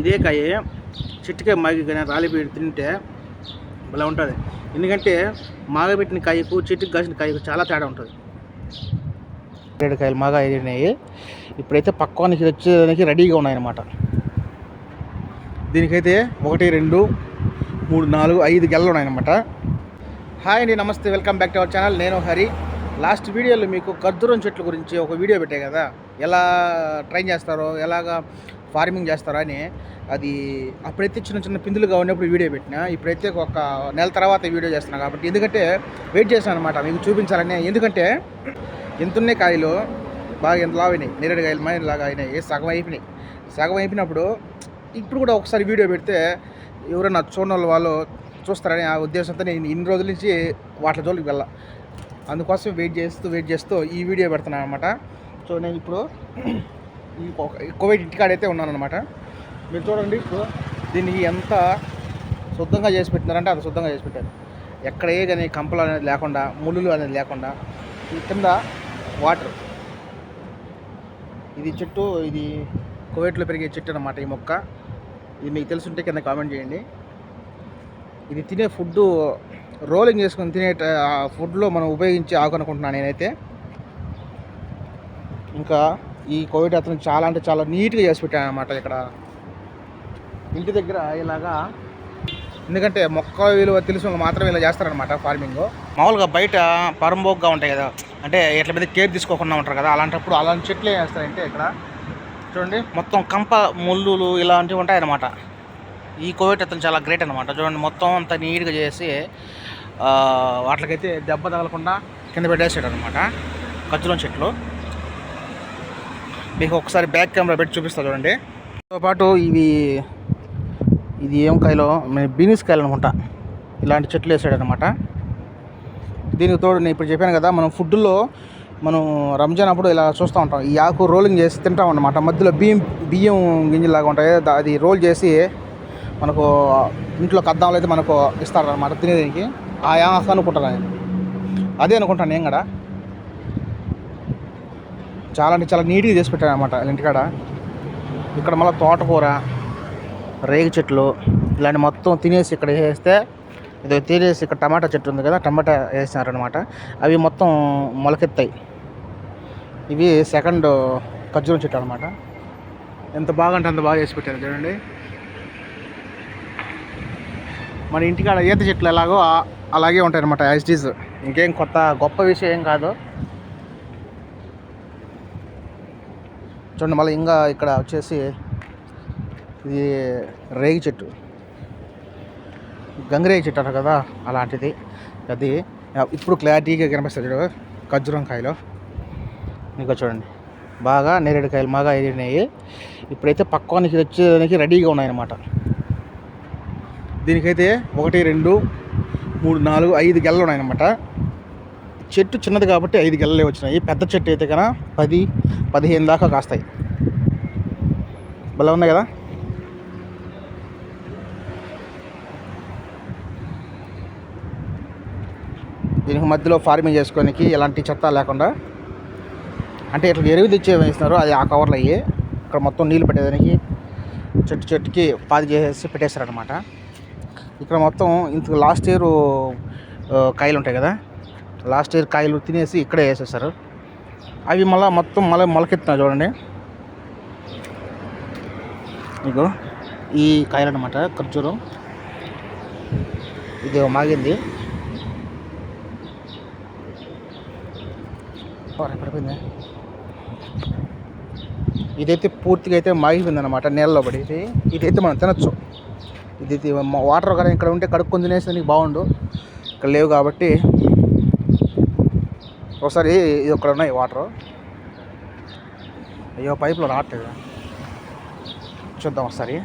ఇదే కాయ చెట్టుకాయ మాగి కానీ రాలిపోయి తింటే భలే ఉంటుంది. ఎందుకంటే మాగబెట్టిన కాయకు చెట్టుకి కాసిన కాయకు చాలా తేడా ఉంటుంది. ఏడు కాయలు మాగా అయినాయి. ఇప్పుడైతే పక్వానికి వచ్చేదానికి రెడీగా ఉన్నాయన్నమాట. దీనికైతే ఒకటి రెండు మూడు నాలుగు ఐదు గెలలు ఉన్నాయన్నమాట. హాయ్ అండి నమస్తే welcome back to our channel. నేను హరి. లాస్ట్ వీడియోలో మీకు ఖర్జూరం చెట్ల గురించి ఒక వీడియో పెట్టాయి కదా. ఎలా ట్రైన్ చేస్తారో ఎలాగా ఫార్మింగ్ చేస్తారని అది అప్పుడైతే చిన్న చిన్న పిందులుగా ఉన్నప్పుడు వీడియో పెట్టిన ఇప్పుడైతే ఒక నెల తర్వాత వీడియో చేస్తున్నాను కాబట్టి ఎందుకంటే వెయిట్ చేశాను అనమాట మీకు చూపించాలని. ఎందుకంటే ఎంతున్నే కాయలు బాగా ఎంత లావినాయి నేరేడు కాయలు మా లాగా అయినాయి సగం అయిపోయినాయి. సగం అయిపోయినప్పుడు ఇప్పుడు కూడా ఒకసారి వీడియో పెడితే ఎవరైనా చూడని వాళ్ళు వాళ్ళు చూస్తారని ఆ ఉద్దేశంతో నేను ఇన్ని రోజుల నుంచి వాటి జోలికి వెళ్ళా. అందుకోసం వెయిట్ చేస్తూ వెయిట్ చేస్తూ ఈ వీడియో పెడుతున్నాను అనమాట సో నేను ఇప్పుడు ఈ ఒక- కోవిడ్ ఇంటికాడైతే ఉన్నాను అనమాట మీరు చూడండి ఇప్పుడు దీన్ని ఎంత శుద్ధంగా చేసి పెట్టినారంటే అంత శుద్ధంగా చేసి పెట్టారు. ఎక్కడ ఏ కానీ కంపలు అనేది లేకుండా ముళ్ళులు అనేది లేకుండా ఈ కింద వాటర్. ఇది చెట్టు ఇది కువైట్లో పెరిగే చెట్టు అనమాట ఈ మొక్క. ఇది మీకు తెలుసుంటే కింద కామెంట్ చేయండి. ఇది తినే ఫుడ్ రోలింగ్ చేసుకొని తినే ఫుడ్లో మనం ఉపయోగించి ఆకు అనుకుంటున్నాను నేనైతే. ఇంకా ఈ కోవిడ్ అతను చాలా అంటే చాలా నీట్గా చేసి పెట్టాను అనమాట ఇక్కడ. ఇంటి దగ్గర ఇలాగా ఎందుకంటే మొక్క విలువ తెలిసిన మాత్రం మాత్రమే ఇలా చేస్తారనమాట ఫార్మింగ్ మామూలుగా బయట పరంబోగ్గా ఉంటాయి కదా అంటే ఎట్ల మీద కేర్ తీసుకోకుండా ఉంటారు కదా అలాంటప్పుడు అలాంటి చెట్లు ఏం చేస్తారంటే ఇక్కడ చూడండి మొత్తం కంప ముళ్ళులు ఇలాంటివి ఉంటాయన్నమాట. ఈ కోవిడ్ అతను చాలా గ్రేట్ అనమాట చూడండి మొత్తం అంత నీట్గా చేసి వాటికైతే దెబ్బ తగలకుండా కింద పెట్టేసాడు అనమాట ఖర్జూరం చెట్లు. మీకు ఒకసారి బ్యాక్ కెమెరా పెట్టి చూపిస్తా చూడండి. తో పాటు ఇవి ఇది ఏం కాయలో బీనీస్ కాయలు అనుకుంటా. ఇలాంటి చెట్లు వేసాడనమాట దీనికి తోడు నేను ఇప్పుడు చెప్పాను కదా మనం ఫుడ్లో మనం రంజాన్ అప్పుడు ఇలా చూస్తూ ఉంటాం. ఈ ఆకు రోలింగ్ చేసి తింటాం అన్నమాట మధ్యలో బియ్యం బియ్యం గింజలాగా ఉంటాయి దా- అది రోల్ చేసి మనకు ఇంట్లో కద్దాంలో అయితే మనకు ఇస్తారనమాట తినేదానికి. ఆ ఆకు అనుకుంటాను నేను. అదే అనుకుంటాను నేను కూడా. చాలా అంటే చాలా నీట్గా చేసి పెట్టాను అనమాట ఇంటికాడ. ఇక్కడ మళ్ళీ తోటకూర రేగి చెట్లు ఇలాంటి మొత్తం తినేసి ఇక్కడ వేస్తే ఇది తినేసి ఇక్కడ టమాటా చెట్టు ఉంది కదా టమాటా వేసినారనమాట అవి మొత్తం మొలకెత్తాయి. ఇవి సెకండ్ ఖర్జూరం చెట్టు అనమాట ఎంత బాగా అంత బాగా చేసి పెట్టారు చూడండి. మన ఇంటికాడ ఈత చెట్లు ఎలాగో అలాగే ఉంటాయి అనమాట యాజ్ ఇట్ ఈజ్. ఇంకేం కొత్త గొప్ప విషయం ఏం కాదు. చూడండి మళ్ళీ ఇంకా ఇక్కడ వచ్చేసి ఇది రేగి చెట్టు. గంగిరేగి చెట్టు అంటారు కదా అలాంటిది. అది ఇప్పుడు క్లారిటీగా కనిపిస్తుంది చూడు ఖర్జూరం కాయలు. ఇంకా చూడండి బాగా నేరేడు కాయలు బాగా ఎదిరినాయి ఇప్పుడైతే పక్వానికి వచ్చేదానికి రెడీగా ఉన్నాయన్నమాట. దీనికైతే ఒకటి రెండు మూడు నాలుగు ఐదు గెలలు ఉన్నాయన్నమాట. చెట్టు చిన్నది కాబట్టి ఐదు గెలలే వచ్చినాయి పెద్ద చెట్టు అయితే కన్నా పది పదిహేను దాకా కాస్తాయి. భలే ఉన్నాయి కదా? దీనికి మధ్యలో ఫార్మింగ్ చేసుకోనికి ఎలాంటి చెత్త లేకుండా అంటే ఇట్లా ఎరువు తెచ్చి వేస్తున్నారు అది ఆ కవర్లు అయ్యి ఇక్కడ మొత్తం నీళ్ళు పెట్టేదానికి చెట్టు చెట్టుకి పాది చేసేసి పెట్టేస్తారనమాట ఇక్కడ మొత్తం ఇంత లాస్ట్ ఇయర్ కాయలు ఉంటాయి కదా? లాస్ట్ ఇయర్ కాయలు తినేసి ఇక్కడే వేసేస్తారు అవి మళ్ళీ మొత్తం మళ్ళీ మొలకెత్తున్నా చూడండి. మీకు ఈ కాయలు అనమాట ఖర్జూరం. ఇది మాగింది. పడిపోయింది ఇదైతే పూర్తిగా అయితే మాగిపోయింది అనమాట నీళ్ళలో పడి ఇదైతే మనం తినచ్చు. ఇది వాటర్ కానీ ఇక్కడ ఉంటే కడుక్కొని తినేసేదానికి బాగుండు. ఇక్కడ లేవు కాబట్టి ఒకసారి ఇది ఒక్కడ ఉన్నాయి వాటర్. అయ్యో పైపులో రావట్లేదు. చూద్దాం ఒకసారి.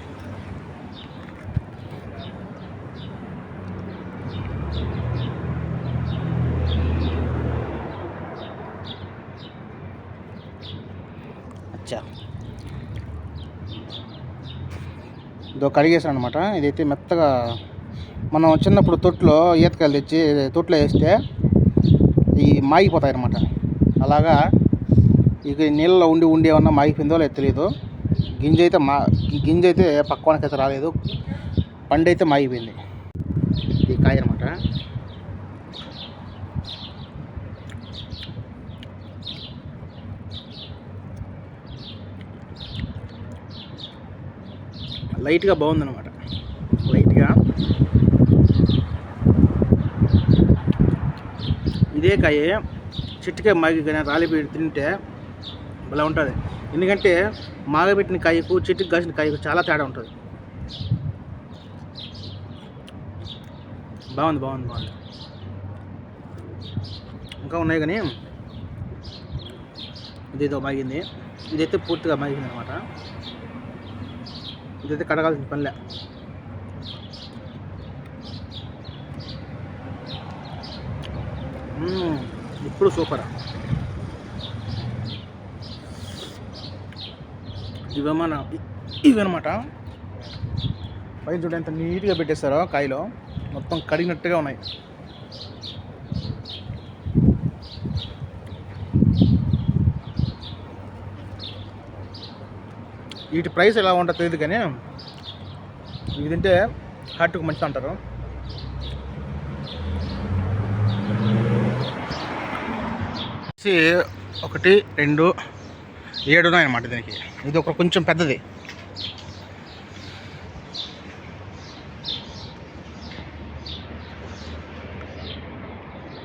అచ్చా. ఇదో కడిగేసాను అనమాట ఇదైతే మెత్తగా మనం చిన్నప్పుడు తొట్లో ఈతకాయలు తెచ్చి తొట్లో వేస్తే ఈ మాగిపోతాయి అన్నమాట అలాగా ఇక నీళ్ళలో ఉండి ఉండి ఏమన్నా మాగిపోయిందో లేదో తెలియదు గింజ అయితే మా గింజ అయితే పక్వానికైతే రాలేదు. పండు అయితే మాగిపోయింది. ఈ కాయ అనమాట లైట్గా బాగుందన్నమాట. లైట్గా. ఇదే కాయ చెట్టుకే మాగి కానీ రాలిపెట్టి తింటే భలే ఉంటుంది. ఎందుకంటే మాగబెట్టిన కాయకు చెట్టుకి కాసిన కాయకు చాలా తేడా ఉంటుంది. బాగుంది బాగుంది బాగుంది. ఇంకా ఉన్నాయి కానీ ఇదేదో మాగింది. ఇదైతే పూర్తిగా మాగింది అనమాట ఇదైతే కడగాల్సిన పనిలే. ఇప్పుడు సూపర్. ఇవేమన్న ఇవన్నమాట పైన చూడండి ఎంత నీట్గా పెట్టేస్తారో కాయలో. మొత్తం కడిగినట్టుగా ఉన్నాయి. వీటి ప్రైస్ ఎలా ఉంటుందో తెలియదు కానీ ఇది తింటే హార్ట్కి మంచిది అంటారు వచ్చేసి ఒకటి రెండు ఏడు ఉన్నాయన్నమాట దీనికి. ఇది ఒక కొంచెం పెద్దది.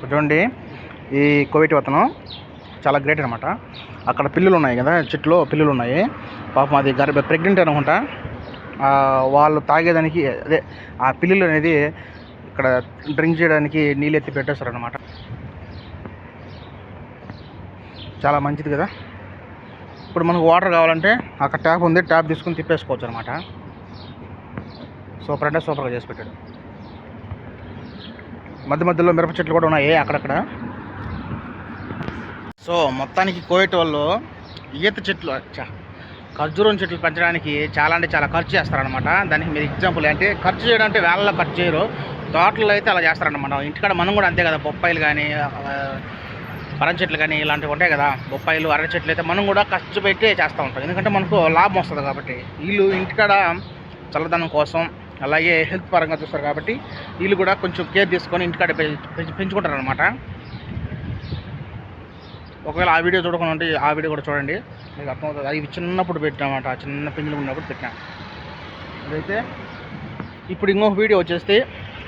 చూడండి ఈ కోవిట్ వతనం చాలా గ్రేట్ అనమాట అక్కడ పిల్లులు ఉన్నాయి కదా చెట్లు పిల్లులు ఉన్నాయి. పాపం అది గర్భ ప్రెగ్నెంట్ అనుకుంటా. వాళ్ళు తాగేదానికి అదే ఆ పిల్లులు అనేది ఇక్కడ డ్రింక్ చేయడానికి నీళ్ళు ఎత్తి పెట్టేస్తారు అనమాట చాలా మంచిది కదా. ఇప్పుడు మనకు వాటర్ కావాలంటే అక్కడ ట్యాప్ ఉంది ట్యాప్ తీసుకుని తిప్పేసుకోవచ్చు అనమాట సూపర్ అంటే సూపర్గా చేసి పెట్టాడు. మధ్య మధ్యలో మిరప చెట్లు కూడా ఉన్నాయి అక్కడక్కడ. సో మొత్తానికి కోవిడ్ వాళ్ళు ఈత చెట్లు అచ్చా ఖర్జూరం చెట్లు పెంచడానికి చాలా అంటే చాలా ఖర్చు చేస్తారనమాట దానికి మీరు ఎగ్జాంపుల్ అంటే ఖర్చు చేయడం అంటే వేళల్లో ఖర్చు చేయరు. తోటల్లో అయితే అలా చేస్తారనమాట ఇంటికాడ మనం కూడా అంతే కదా బొప్పాయిలు కానీ పరం చెట్లు కానీ ఇలాంటివి ఉంటాయి కదా బొప్పాయిలు అరటి చెట్లు అయితే మనం కూడా ఖర్చు పెట్టి చేస్తూ ఉంటాం. ఎందుకంటే మనకు లాభం వస్తుంది కాబట్టి. వీళ్ళు ఇంటికాడ చల్లదనం కోసం అలాగే హెల్త్ పరంగా చూస్తారు కాబట్టి వీళ్ళు కూడా కొంచెం కేర్ తీసుకొని ఇంటికాడ పెంచుకుంటారు అనమాట ఒకవేళ ఆ వీడియో చూడకుండా ఉంటే ఆ వీడియో కూడా చూడండి. మీకు అర్థమవుతుంది. అవి చిన్నప్పుడు పెట్టినమాట చిన్న పింజలు ఉన్నప్పుడు పెట్టినా. అదైతే ఇప్పుడు ఇంకొక వీడియో వచ్చేసి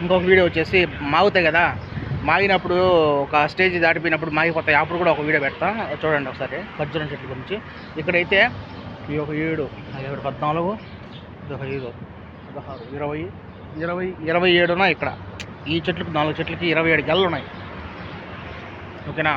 ఇంకొక వీడియో వచ్చేసి మాగుతాయి కదా. మాగినప్పుడు ఒక స్టేజ్ దాటిపోయినప్పుడు మాగిపోతాయి అప్పుడు కూడా ఒక వీడియో పెడతా. చూడండి ఒకసారి ఖర్జూరం చెట్ల గురించి. ఇక్కడైతే ఈ ఒక ఏడు ఏడు పద్నాలుగు ఒక ఐదు పదహారు ఇరవై ఇరవై ఇరవై ఏడున ఇక్కడ. ఈ చెట్లకు నాలుగు చెట్లకి ఇరవై ఏడు గెలలు ఉన్నాయి. ఓకేనా?